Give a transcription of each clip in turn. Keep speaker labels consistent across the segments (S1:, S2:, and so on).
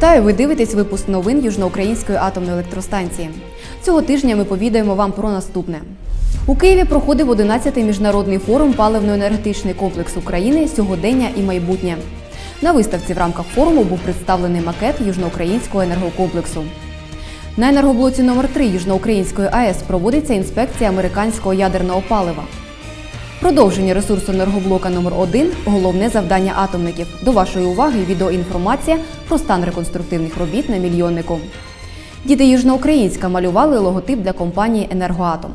S1: Вітаю! Ви дивитесь випуск новин Южноукраїнської атомної електростанції. Цього тижня ми повідаємо вам про наступне. У Києві проходив 11-й міжнародний форум паливно-енергетичний комплекс України сьогодення і майбутнє. На виставці в рамках форуму був представлений макет Южноукраїнського енергокомплексу. На енергоблоці номер 3 Южноукраїнської АЕС проводиться інспекція американського ядерного палива. Продовження ресурсу енергоблока номер 1 головне завдання атомників. До вашої уваги відеоінформація про стан реконструктивних робіт на мільйоннику. Діти Южноукраїнська малювали логотип для компанії Енергоатом.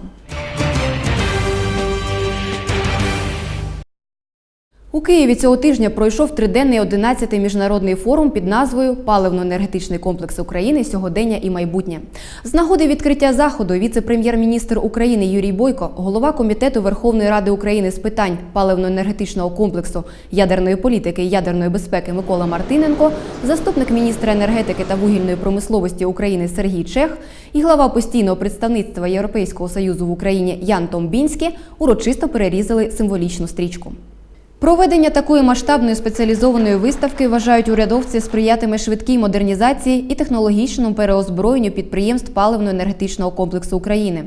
S1: У Києві цього тижня пройшов триденний 11-й міжнародний форум під назвою Паливно-енергетичний комплекс України сьогодення і майбутнє. З нагоди відкриття заходу віце-прем'єр-міністр України Юрій Бойко, голова комітету Верховної Ради України з питань паливно-енергетичного комплексу ядерної політики і ядерної безпеки Микола Мартиненко, заступник міністра енергетики та вугільної промисловості України Сергій Чех і глава постійного представництва Європейського союзу в Україні Ян Томбінський урочисто перерізали символічну стрічку. Проведення такої масштабної спеціалізованої виставки вважають урядовці сприятиме швидкій модернізації і технологічному переозброєнню підприємств паливно-енергетичного комплексу України,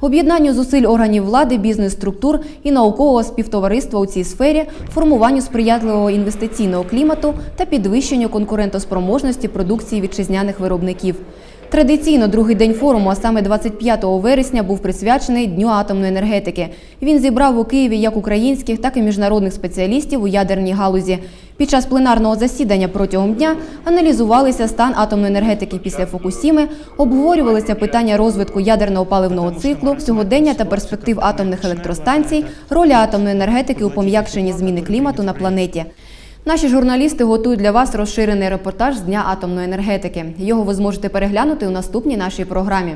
S1: об'єднанню зусиль органів влади, бізнес-структур і наукового співтовариства у цій сфері, формуванню сприятливого інвестиційного клімату та підвищенню конкурентоспроможності продукції вітчизняних виробників. Традиційно другий день форуму, а саме 25 вересня, був присвячений Дню атомної енергетики. Він зібрав у Києві як українських, так і міжнародних спеціалістів у ядерній галузі. Під час пленарного засідання протягом дня аналізувалися стан атомної енергетики після Фукусіми, обговорювалися питання розвитку ядерного паливного циклу, сьогодення та перспектив атомних електростанцій, ролі атомної енергетики у пом'якшенні зміни клімату на планеті. Наші журналісти готують для вас розширений репортаж з Дня атомної енергетики. Його ви зможете переглянути у наступній нашій програмі.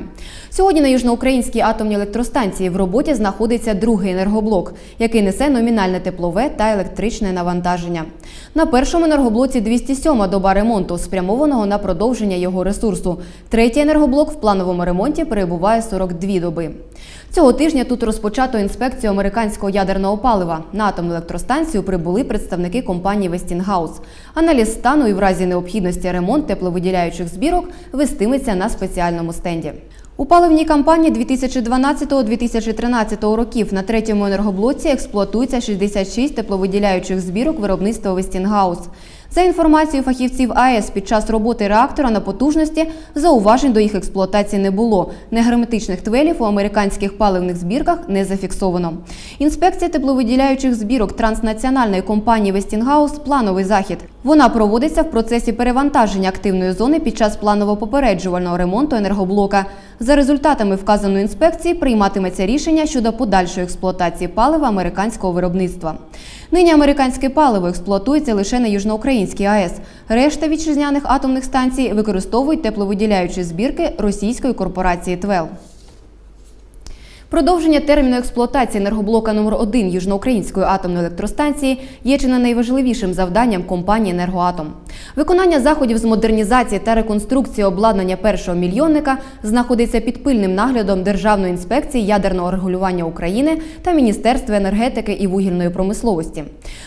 S1: Сьогодні на Южноукраїнській атомній електростанції в роботі знаходиться другий енергоблок, який несе номінальне теплове та електричне навантаження. На першому енергоблоці 207 доба ремонту, спрямованого на продовження його ресурсу. Третій енергоблок в плановому ремонті перебуває 42 доби. Цього тижня тут розпочато інспекцію американського ядерного палива. На атомну електростанцію прибули представники компанії Westinghouse. Аналіз стану і в разі необхідності ремонт тепловиділяючих збірок вестиметься на спеціальному стенді. У паливній кампанії 2012-2013 років на третьому енергоблоці експлуатується 66 тепловиділяючих збірок виробництва Westinghouse. За інформацією фахівців АЕС, під час роботи реактора на потужності зауважень до їх експлуатації не було. Негерметичних твелів у американських паливних збірках не зафіксовано. Інспекція тепловиділяючих збірок транснаціональної компанії Вестінгаус – плановий захід. Вона проводиться в процесі перевантаження активної зони під час планово-попереджувального ремонту енергоблока. За результатами вказаної інспекції прийматиметься рішення щодо подальшої експлуатації палива американського виробництва. Нині американське паливо експлуатується лише на Южноукраїнській АЕС. Решта вітчизняних атомних станцій використовують тепловиділяючі збірки російської корпорації ТВЕЛ. Продовження терміну експлуатації енергоблока номер 1 Южноукраїнської атомної електростанції є чи не найважливішим завданням компанії Енергоатом. Виконання заходів з модернізації та реконструкції обладнання першого мільйонника знаходиться під пильним наглядом Державної інспекції ядерного регулювання України та Міністерства енергетики і вугільної промисловості.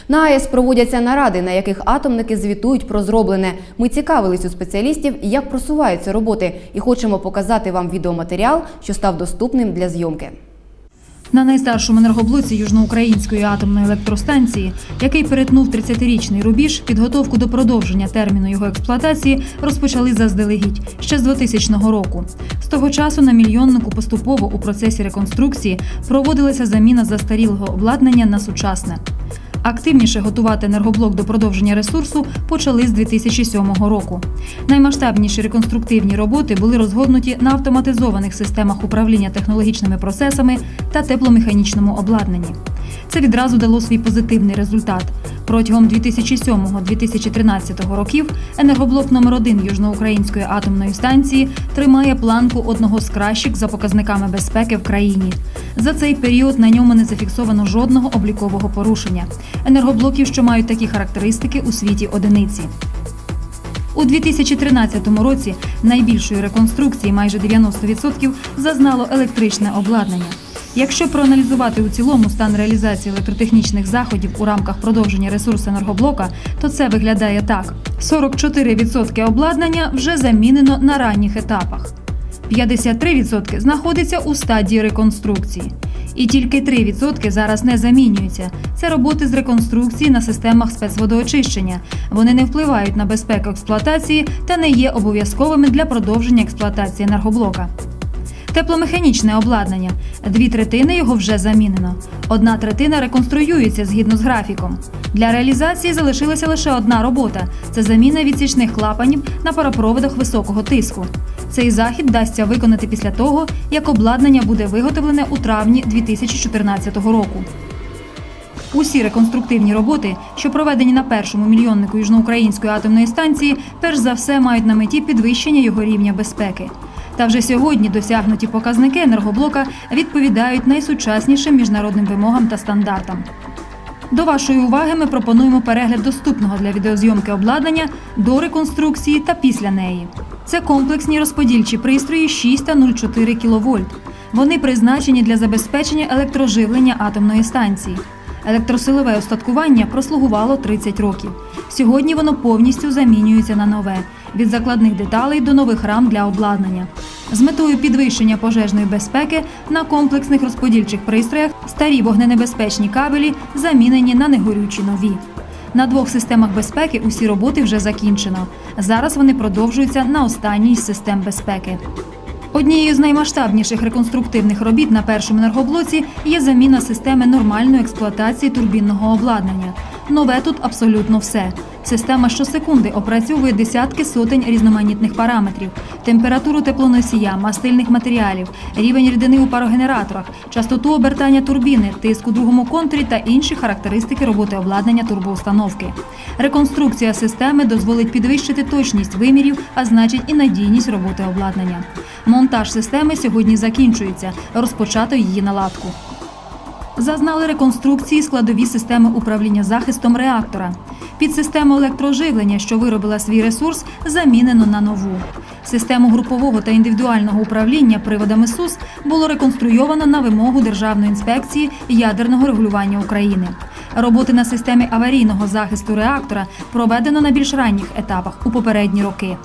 S1: На АЕС проводяться наради, на яких атомники звітують про зроблене. Ми цікавились у спеціалістів, як просуваються роботи, і хочемо показати вам відеоматеріал, що став доступним для зйомки.
S2: На найстаршому енергоблоці Южноукраїнської атомної електростанції, який перетнув 30-річний рубіж, підготовку до продовження терміну його експлуатації розпочали заздалегідь ще з 2000 року. З того часу на мільйоннику поступово у процесі реконструкції проводилася заміна застарілого обладнання на сучасне. Активніше готувати енергоблок до продовження ресурсу почали з 2007 року. Наймасштабніші реконструктивні роботи були розгорнуті на автоматизованих системах управління технологічними процесами та тепломеханічному обладнанні. Це відразу дало свій позитивний результат. Протягом 2007-2013 років енергоблок номер 1 Южноукраїнської атомної станції тримає планку одного з кращих за показниками безпеки в країні. За цей період на ньому не зафіксовано жодного облікового порушення. Енергоблоків, що мають такі характеристики, у світі одиниці. У 2013 році найбільшої реконструкції, майже 90%, зазнало електричне обладнання. Якщо проаналізувати у цілому стан реалізації електротехнічних заходів у рамках продовження ресурсу енергоблока, то це виглядає так: 44% обладнання вже замінено на ранніх етапах. 53% знаходиться у стадії реконструкції. І тільки 3% зараз не замінюються. Це роботи з реконструкції на системах спецводоочищення. Вони не впливають на безпеку експлуатації та не є обов'язковими для продовження експлуатації енергоблока. Тепломеханічне обладнання. Дві третини його вже замінено. Одна третина реконструюється згідно з графіком. Для реалізації залишилася лише одна робота це заміна відсічних клапанів на паропроводах високого тиску. Цей захід вдасться виконати після того, як обладнання буде виготовлене у травні 2014 року. Усі реконструктивні роботи, що проведені на першому мільйоннику южноукраїнської атомної станції, перш за все мають на меті підвищення його рівня безпеки. Та вже сьогодні досягнуті показники енергоблока відповідають найсучаснішим міжнародним вимогам та стандартам. До вашої уваги ми пропонуємо перегляд доступного для відеозйомки обладнання до реконструкції та після неї. Це комплексні розподільчі пристрої 6 та 0,4 кВт. Вони призначені для забезпечення електроживлення атомної станції. Електросилове устаткування прослугувало 30 років. Сьогодні воно повністю замінюється на нове від закладних деталей до нових рам для обладнання. З метою підвищення пожежної безпеки на комплексних розподільчих пристроях старі вогненебезпечні кабелі замінені на негорючі нові. На двох системах безпеки усі роботи вже закінчено. Зараз вони продовжуються на останній з систем безпеки. Однією з наймасштабніших реконструктивних робіт на першому енергоблоці є заміна системи нормальної експлуатації турбінного обладнання. Нове тут абсолютно все. Система щосекунди опрацьовує десятки сотень різноманітних параметрів: температуру теплоносія, мастильних матеріалів, рівень рідини у парогенераторах, частоту обертання турбіни, тиск у другому контурі та інші характеристики роботи обладнання турбоустановки. Реконструкція системи дозволить підвищити точність вимірів, а значить і надійність роботи обладнання. Монтаж системи сьогодні закінчується. Розпочато її наладку. Зазнали реконструкції складові системи управління захистом реактора. Під систему електроживлення, що виробила свій ресурс, замінено на нову. Систему групового та індивідуального управління приводами СУС було реконструйовано на вимогу Державної інспекції ядерного регулювання України. Роботи на системі аварійного захисту реактора проведено на більш ранніх етапах у попередні роки.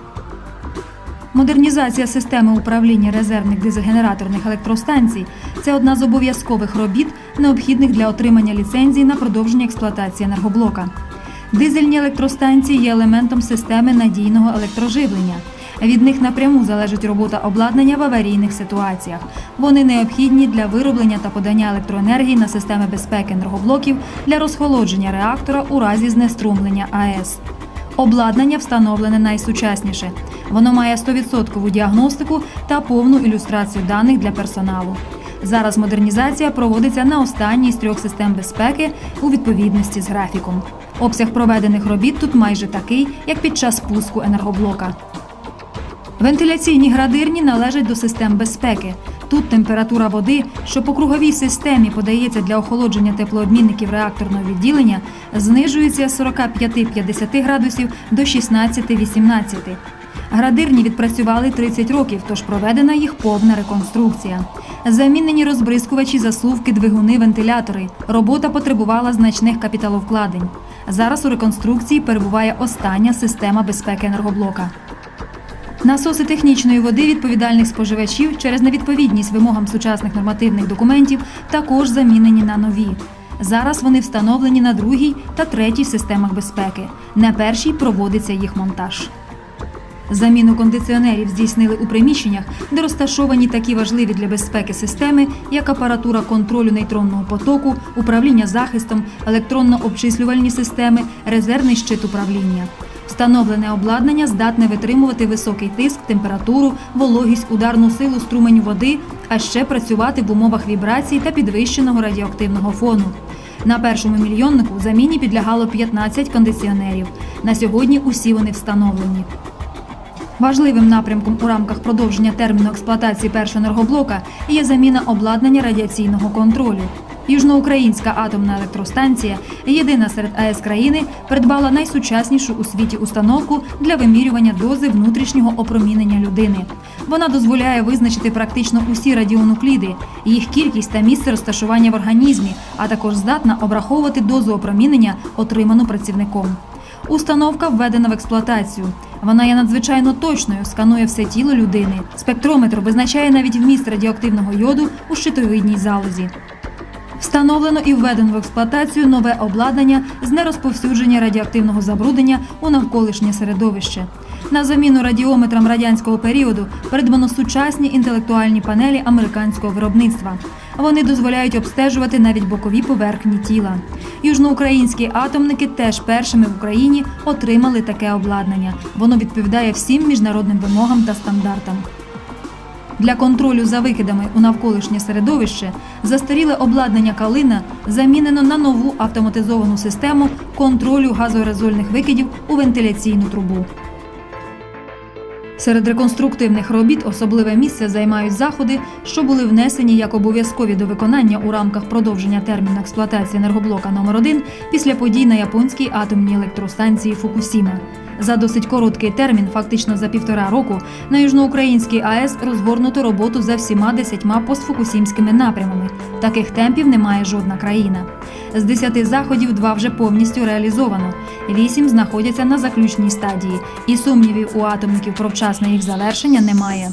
S2: Модернізація системи управління резервних дизель-генераторних електростанцій це одна з обов'язкових робіт, необхідних для отримання ліцензії на продовження експлуатації енергоблока. Дизельні електростанції є елементом системи надійного електроживлення. Від них напряму залежить робота обладнання в аварійних ситуаціях. Вони необхідні для вироблення та подання електроенергії на системи безпеки енергоблоків для розхолодження реактора у разі знеструмлення АЕС. Обладнання встановлене найсучасніше. Воно має 100% діагностику та повну ілюстрацію даних для персоналу. Зараз модернізація проводиться на останній з трьох систем безпеки у відповідності з графіком. Обсяг проведених робіт тут майже такий, як під час пуску енергоблока. Вентиляційні градирні належать до систем безпеки. Тут температура води, що по круговій системі подається для охолодження теплообмінників реакторного відділення, знижується з 45-50 градусів до 16-18. Градирні відпрацювали 30 років, тож проведена їх повна реконструкція. Замінені розбризкувачі, засувки, двигуни, вентилятори. Робота потребувала значних капіталовкладень. Зараз у реконструкції перебуває остання система безпеки енергоблока. Насоси технічної води відповідальних споживачів через невідповідність вимогам сучасних нормативних документів також замінені на нові. Зараз вони встановлені на другій та третій системах безпеки. На першій проводиться їх монтаж. Заміну кондиціонерів здійснили у приміщеннях, де розташовані такі важливі для безпеки системи, як апаратура контролю нейтронного потоку, управління захистом, електронно-обчислювальні системи, резервний щит управління. Встановлене обладнання здатне витримувати високий тиск, температуру, вологість, ударну силу струменю води, а ще працювати в умовах вібрацій та підвищеного радіоактивного фону. На першому мільйоннику заміні підлягало 15 кондиціонерів. На сьогодні усі вони встановлені. Важливим напрямком у рамках продовження терміну експлуатації першого енергоблока є заміна обладнання радіаційного контролю. Южноукраїнська атомна електростанція, єдина серед АЕС країни, придбала найсучаснішу у світі установку для вимірювання дози внутрішнього опромінення людини. Вона дозволяє визначити практично усі радіонукліди, їх кількість та місце розташування в організмі, а також здатна обраховувати дозу опромінення, отриману працівником. Установка введена в експлуатацію. Вона є надзвичайно точною, сканує все тіло людини. Спектрометр визначає навіть вміст радіоактивного йоду у щитовидній залозі. Встановлено і введено в експлуатацію нове обладнання з нерозповсюдження радіоактивного забруднення у навколишнє середовище. На заміну радіометрам радянського періоду придбано сучасні інтелектуальні панелі американського виробництва. Вони дозволяють обстежувати навіть бокові поверхні тіла. Южноукраїнські атомники теж першими в Україні отримали таке обладнання. Воно відповідає всім міжнародним вимогам та стандартам. Для контролю за викидами у навколишнє середовище застаріле обладнання калина замінено на нову автоматизовану систему контролю газоаерозольних викидів у вентиляційну трубу. Серед реконструктивних робіт особливе місце займають заходи, що були внесені як обов'язкові до виконання у рамках продовження терміну експлуатації енергоблока номер 1 після подій на японській атомній електростанції Фукусіма. За досить короткий термін, фактично за півтора року, на южноукраїнській АЕС розгорнуто роботу за всіма десятьма постфукусімськими напрямами. Таких темпів немає жодна країна. З десяти заходів два вже повністю реалізовано. Вісім знаходяться на заключній стадії, і сумнівів у атомників про вчасне їх завершення немає.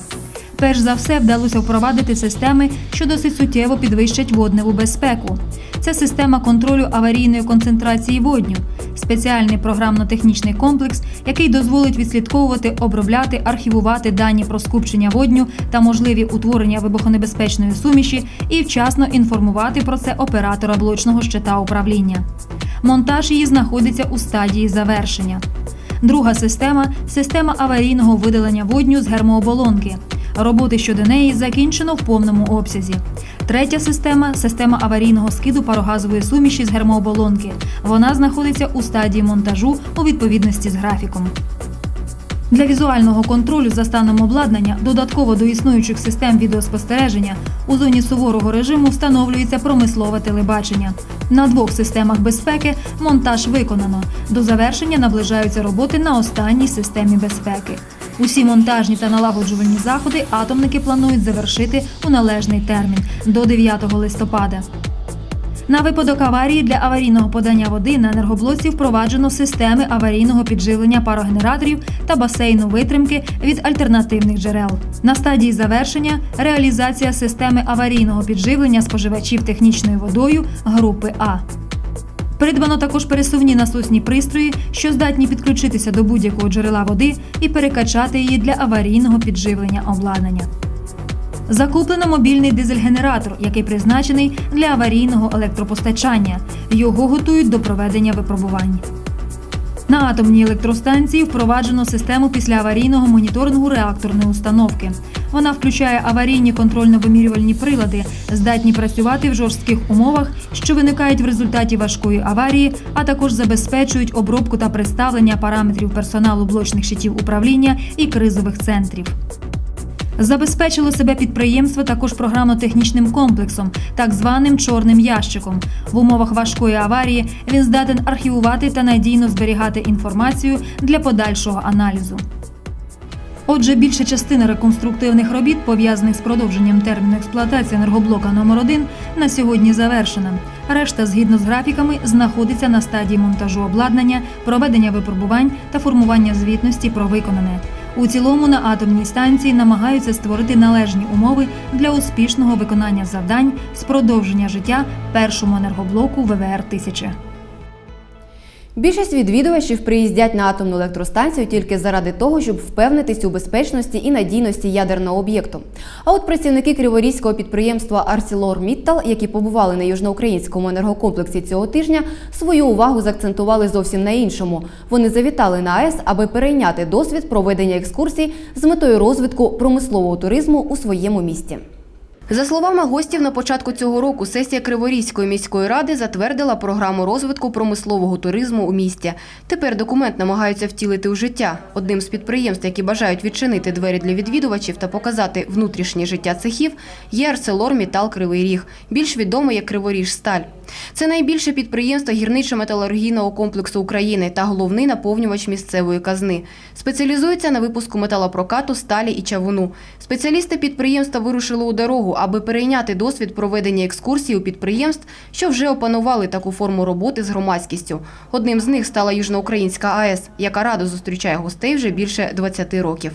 S2: Перш за все вдалося впровадити системи, що досить суттєво підвищать водневу безпеку. Це система контролю аварійної концентрації водню, спеціальний програмно-технічний комплекс, який дозволить відслідковувати, обробляти, архівувати дані про скупчення водню та можливі утворення вибухонебезпечної суміші і вчасно інформувати про це оператора блочного щита управління. Монтаж її знаходиться у стадії завершення. Друга система система аварійного видалення водню з гермооболонки. Роботи щодо неї закінчено в повному обсязі. Третя система система аварійного скиду парогазової суміші з гермооболонки. Вона знаходиться у стадії монтажу у відповідності з графіком. Для візуального контролю за станом обладнання додатково до існуючих систем відеоспостереження у зоні суворого режиму встановлюється промислове телебачення. На двох системах безпеки монтаж виконано. До завершення наближаються роботи на останній системі безпеки. Усі монтажні та налагоджувальні заходи атомники планують завершити у належний термін до 9 листопада. На випадок аварії для аварійного подання води на енергоблоці впроваджено системи аварійного підживлення парогенераторів та басейну витримки від альтернативних джерел. На стадії завершення реалізація системи аварійного підживлення споживачів технічною водою групи А. Придбано також пересувні насосні пристрої, що здатні підключитися до будь-якого джерела води і перекачати її для аварійного підживлення обладнання. Закуплено мобільний дизель-генератор, який призначений для аварійного електропостачання. Його готують до проведення випробувань. На атомній електростанції впроваджено систему післяаварійного моніторингу реакторної установки. Вона включає аварійні контрольно-вимірювальні прилади, здатні працювати в жорстких умовах, що виникають в результаті важкої аварії, а також забезпечують обробку та представлення параметрів персоналу блочних щитів управління і кризових центрів. Забезпечило себе підприємство також програмно-технічним комплексом, так званим чорним ящиком. В умовах важкої аварії він здатен архівувати та надійно зберігати інформацію для подальшого аналізу. Отже, більша частина реконструктивних робіт, пов'язаних з продовженням терміну експлуатації енергоблока номер 1 на сьогодні завершена. Решта, згідно з графіками, знаходиться на стадії монтажу обладнання, проведення випробувань та формування звітності про виконане. У цілому на атомній станції намагаються створити належні умови для успішного виконання завдань з продовження життя першому енергоблоку ВВР 1000
S1: Більшість відвідувачів приїздять на атомну електростанцію тільки заради того, щоб впевнитись у безпечності і надійності ядерного об'єкту. А от працівники криворізького підприємства Арсілор які побували на южноукраїнському енергокомплексі цього тижня, свою увагу заакцентували зовсім на іншому. Вони завітали на АЕС, аби перейняти досвід проведення екскурсій з метою розвитку промислового туризму у своєму місті. За словами гостів, на початку цього року сесія Криворізької міської ради затвердила програму розвитку промислового туризму у місті. Тепер документ намагаються втілити у життя. Одним з підприємств, які бажають відчинити двері для відвідувачів та показати внутрішнє життя цехів, є Арселор Мітал Кривий Ріг, більш відомий як Криворіж Сталь. Це найбільше підприємство гірничо-металургійного комплексу України та головний наповнювач місцевої казни. Спеціалізується на випуску металопрокату, сталі і чавуну. Спеціалісти підприємства вирушили у дорогу, аби перейняти досвід проведення екскурсій у підприємств, що вже опанували таку форму роботи з громадськістю. Одним з них стала Южноукраїнська АЕС, яка радо зустрічає гостей вже більше 20 років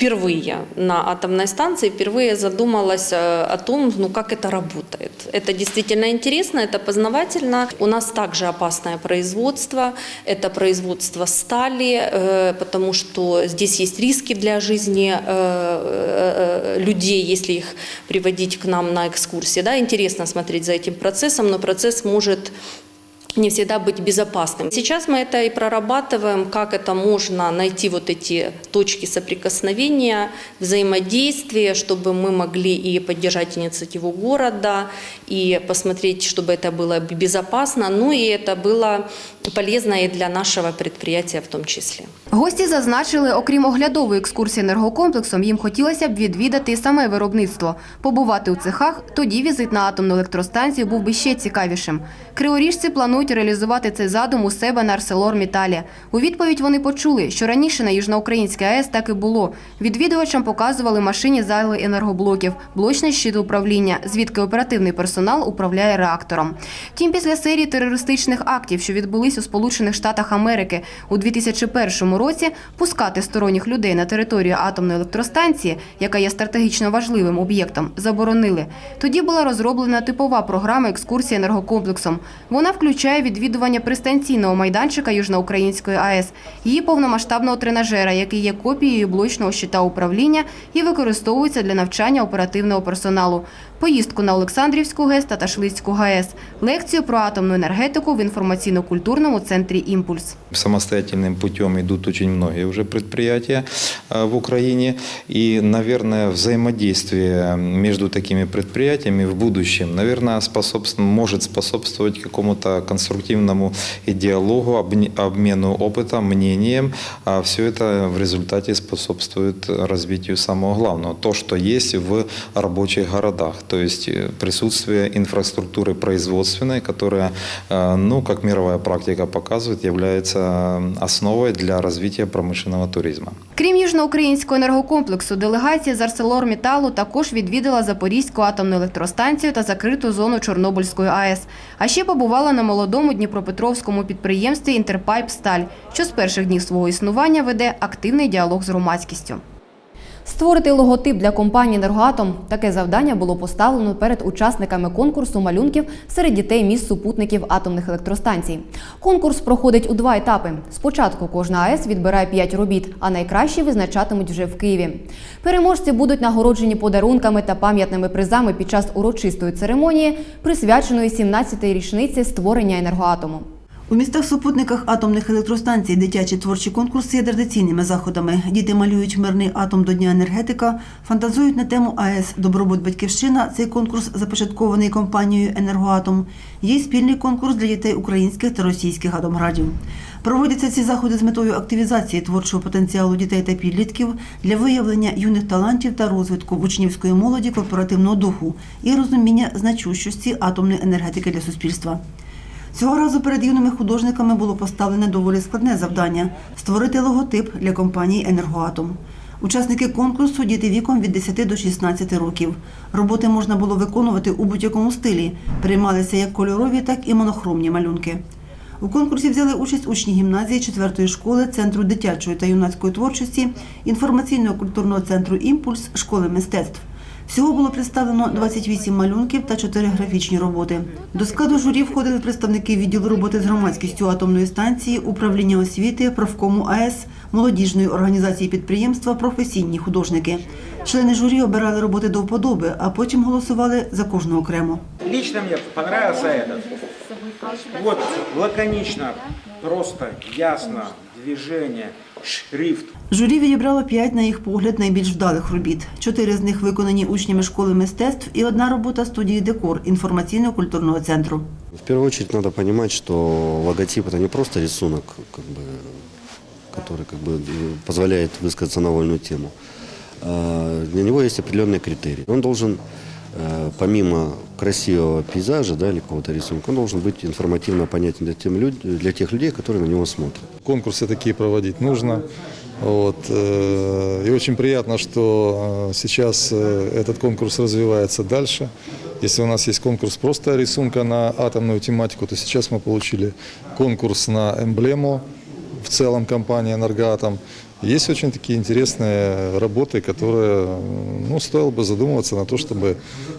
S3: впервые на атомной станции впервые задумалась э, о том, ну как это работает. Это действительно интересно, это познавательно. У нас также опасное производство, это производство стали, э, потому что здесь есть риски для жизни э, э, людей, если их приводить к нам на экскурсии. Да, интересно смотреть за этим процессом, но процесс может не всегда быть безопасным. Сейчас мы это и прорабатываем, как это можно найти вот эти точки соприкосновения, взаимодействия, чтобы мы могли и поддержать инициативу города, и посмотреть, чтобы это было безопасно, ну и это было полезно и для нашего предприятия в том числе.
S1: Гості зазначили, окрім оглядової екскурсії енергокомплексом, їм хотілося б відвідати саме виробництво, побувати у цехах. Тоді візит на атомну електростанцію був би ще цікавішим. Криворіжці планують реалізувати цей задум у себе на ArcelorMittal. У відповідь вони почули, що раніше на Южноукраїнській АЕС так і було. Відвідувачам показували машині зали енергоблоків, блочний щит управління, звідки оперативний персонал управляє реактором. Втім, після серії терористичних актів, що відбулись у Сполучених Штатах Америки у 2001 році, пускати сторонніх людей на територію атомної електростанції, яка є стратегічно важливим об'єктом, заборонили. Тоді була розроблена типова програма екскурсії енергокомплексом. Вона включає відвідування пристанційного майданчика Южноукраїнської АЕС, її повномасштабного тренажера, який є копією блочного щита управління і використовується для навчання оперативного персоналу Поїздку на Олександрівську ГЕС та Ташлицьку ГАЕС, лекцію про атомну енергетику в інформаційно-культурному центрі «Імпульс».
S4: Самостоятельным путем идут очень многие уже предприятия э, в Украине. И, наверное, взаимодействие между такими предприятиями в будущем, наверное, способствует, может способствовать какому-то конструктивному и диалогу, обне- обмену опытом, мнением. А все это в результате способствует развитию самого главного, то, что есть в рабочих городах. То есть э, присутствие инфраструктуры производственной, которая, э, ну, как мировая практика показывает, является э, основой для развития промышленного туризма.
S1: Крім Южноукраїнського енергокомплексу, делегація з ArcelorMittal також відвідала Запорізьку атомну електростанцію та закриту зону Чорнобильської АЕС. А ще побувала на молодому Дніпропетровському підприємстві «Інтерпайп Сталь», що з перших днів свого існування веде активний діалог з громадськістю. Створити логотип для компанії «Енергоатом» – таке завдання було поставлено перед учасниками конкурсу малюнків серед дітей міст супутників атомних електростанцій. Конкурс проходить у два етапи. Спочатку кожна АЕС відбирає 5 робіт, а найкращі визначатимуть вже в Києві. Переможці будуть нагороджені подарунками та пам'ятними призами під час урочистої церемонії, присвяченої 17-й річниці створення енергоатому.
S5: У містах-супутниках атомних електростанцій дитячі творчі конкурси є традиційними заходами. Діти малюють мирний атом до Дня енергетика, фантазують на тему АЕС Добробут Батьківщина. Цей конкурс започаткований компанією Енергоатом. Є спільний конкурс для дітей українських та російських атомградів. Проводяться ці заходи з метою активізації творчого потенціалу дітей та підлітків для виявлення юних талантів та розвитку учнівської молоді корпоративного духу і розуміння значущості атомної енергетики для суспільства. Цього разу перед юними художниками було поставлене доволі складне завдання створити логотип для компанії Енергоатом. Учасники конкурсу діти віком від 10 до 16 років. Роботи можна було виконувати у будь-якому стилі. Приймалися як кольорові, так і монохромні малюнки. У конкурсі взяли участь учні гімназії 4-ї школи Центру дитячої та юнацької творчості, інформаційного культурного центру Імпульс школи мистецтв. Всього було представлено 28 малюнків та 4 графічні роботи. До складу журі входили представники відділу роботи з громадськістю атомної станції, управління освіти, правкому АЕС, молодіжної організації підприємства, професійні художники. Члени журі обирали роботи до вподоби, а потім голосували за кожну окремо.
S6: Лично мне понравился этот. Вот лаконично, просто, ясно, движение, шрифт.
S5: Журі відібрало п'ять, на їх погляд, найбільш вдалих робіт. Чотири з них виконані учнями школи мистецтв і одна робота студії декор інформаційно-культурного центру.
S7: В первую очередь надо понимать, что логотип это не просто рисунок, как бы, который как бы, позволяет высказаться на вольную тему. А Для него есть определенные критерии. Он должен, э, помимо красивого пейзажа да, или какого-то рисунка, он должен быть информативно понятен для, тем люд- для тех людей, которые на него смотрят.
S8: Конкурсы такие проводить нужно. Вот. э, И очень приятно, что э, сейчас э, этот конкурс развивается дальше. Если у нас есть конкурс просто рисунка на атомную тематику, то сейчас мы получили конкурс на эмблему в целом компании «Энергоатом». Есть очень такие интересные работы, которые ну, стоило бы задумываться на то, чтобы,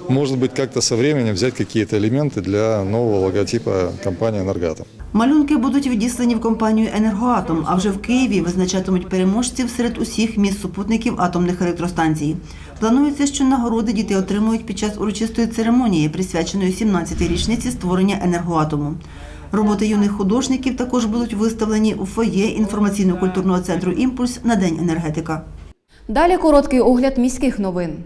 S8: может быть, как-то со временем взять какие-то элементы для нового логотипа компании «Энергоатом».
S5: Малюнки будуть відіслані в компанію «Енергоатом», а вже в Києві визначатимуть переможців серед усіх міст супутників атомних електростанцій. Планується, що нагороди діти отримують під час урочистої церемонії, присвяченої 17-й річниці створення енергоатому. Роботи юних художників також будуть виставлені у фоє інформаційно-культурного центру «Імпульс» на День енергетика.
S1: Далі короткий огляд міських новин.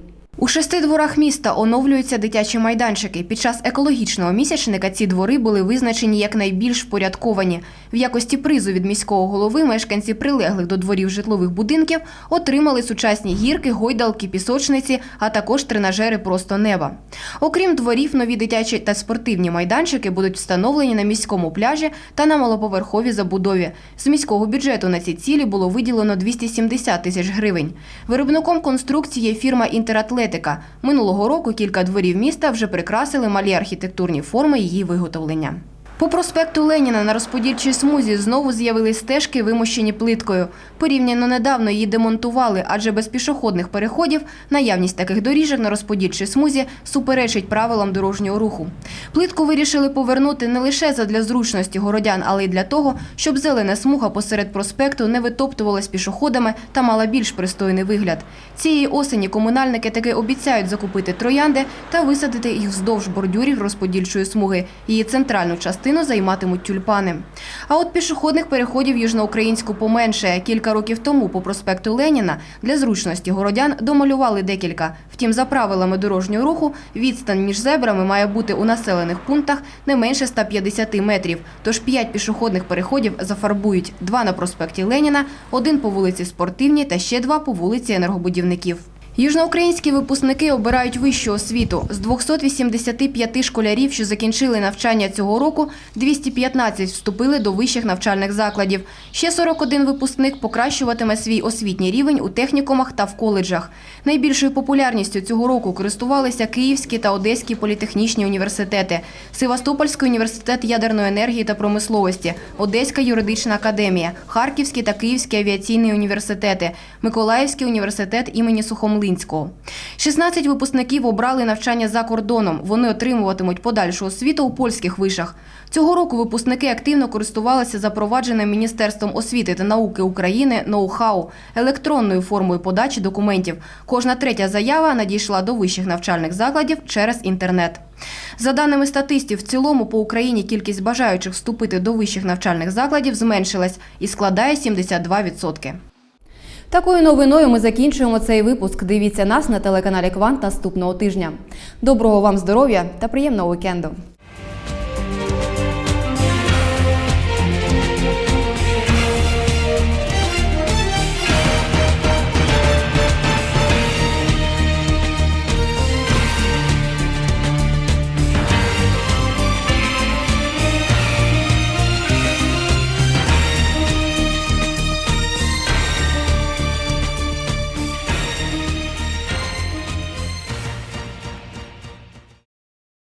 S1: У шести дворах міста оновлюються дитячі майданчики. Під час екологічного місячника ці двори були визначені як найбільш впорядковані. В якості призу від міського голови мешканці прилеглих до дворів житлових будинків отримали сучасні гірки, гойдалки, пісочниці, а також тренажери просто неба. Окрім дворів, нові дитячі та спортивні майданчики будуть встановлені на міському пляжі та на малоповерховій забудові. З міського бюджету на ці цілі було виділено 270 тисяч гривень. Виробником конструкції є фірма «Інтератлетика». Минулого року кілька дворів міста вже прикрасили малі архітектурні форми її виготовлення. По проспекту Леніна на розподільчій смузі знову з'явились стежки, вимощені плиткою. Порівняно недавно її демонтували, адже без пішохідних переходів наявність таких доріжок на розподільчій смузі суперечить правилам дорожнього руху. Плитку вирішили повернути не лише задля зручності городян, але й для того, щоб зелена смуга посеред проспекту не витоптувалась пішоходами та мала більш пристойний вигляд. Цієї осені комунальники таки обіцяють закупити троянди та висадити їх вздовж бордюрів розподільчої смуги. Її центральну частину займатимуть тюльпани. А от пішохідних переходів южноукраїнську поменшає. Кілька років тому по проспекту Леніна для зручності городян домалювали декілька. Втім, за правилами дорожнього руху відстань між зебрами має бути у населених пунктах не менше 150 метрів. Тож п'ять пішохідних переходів зафарбують: два на проспекті Леніна, один по вулиці Спортивній та ще два по вулиці енергобудівників. Южноукраїнські випускники обирають вищу освіту. З 285 школярів, що закінчили навчання цього року, 215 вступили до вищих навчальних закладів. Ще 41 випускник покращуватиме свій освітній рівень у технікумах та в коледжах. Найбільшою популярністю цього року користувалися Київські та Одеські політехнічні університети, Севастопольський університет ядерної енергії та промисловості, Одеська юридична академія, Харківський та Київський авіаційні університети, Миколаївський університет імені Сухомлинського. 16 випускників обрали навчання за кордоном. Вони отримуватимуть подальшу освіту у польських вишах. Цього року випускники активно користувалися запровадженим Міністерством освіти та науки України ноу-хау електронною формою подачі документів. Кожна третя заява надійшла до вищих навчальних закладів через інтернет. За даними статистів, в цілому по Україні кількість бажаючих вступити до вищих навчальних закладів зменшилась і складає 72%. Такою новиною ми закінчуємо цей випуск. Дивіться нас на телеканалі Квант наступного тижня. Доброго вам здоров'я та приємного вікенду!